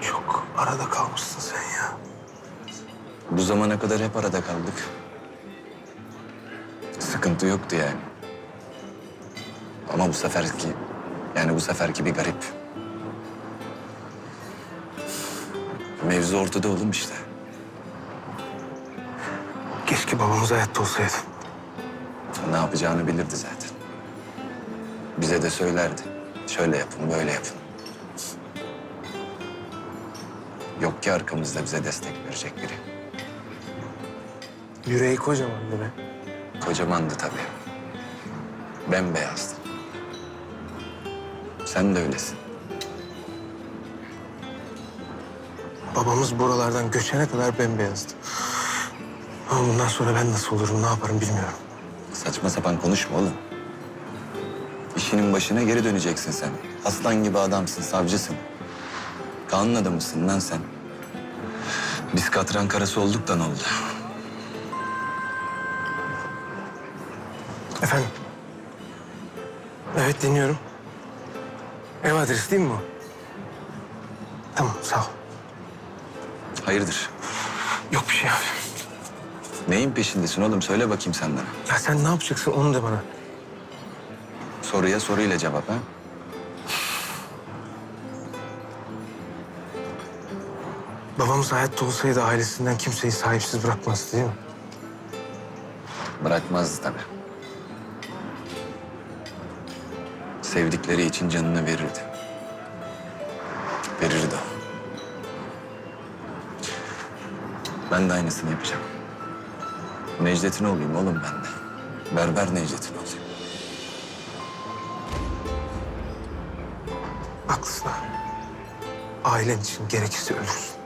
Çok arada kalmışsın sen ya. Bu zamana kadar hep arada kaldık. Sıkıntı yoktu yani. Ama bu seferki, yani bu seferki bir garip. Mevzu ortada oğlum işte. Keşke babamız hayatta olsaydı. Ne yapacağını bilirdi zaten. Bize de söylerdi. Şöyle yapın, böyle yapın. Yok ki arkamızda bize destek verecek biri. Yüreği kocamandı be. Kocamandı tabii. Bembeyazdı. Sen de öylesin. Babamız buralardan göçene kadar bembeyazdı. Ama bundan sonra ben nasıl olurum, ne yaparım bilmiyorum. Saçma sapan konuşma oğlum. İşinin başına geri döneceksin sen. Aslan gibi adamsın, savcısın. Kanun adamısın lan sen. Biz katran karası olduk da ne oldu? Efendim? Evet dinliyorum. Ev adresi değil mi bu? Tamam sağ ol. Hayırdır? Yok bir şey abi. Neyin peşindesin oğlum? Söyle bakayım senden. Ya sen ne yapacaksın onu da bana. Soruya soruyla cevap ha? Babamız hayatta olsaydı ailesinden kimseyi sahipsiz bırakmazdı değil mi? Bırakmazdı tabii. Sevdikleri için canını verirdi. Verirdi o. Ben de aynısını yapacağım. Necdet'in olayım oğlum ben de. Berber Necdet'in olayım. Haklısın abi. Ailen için gerekirse ölürsün.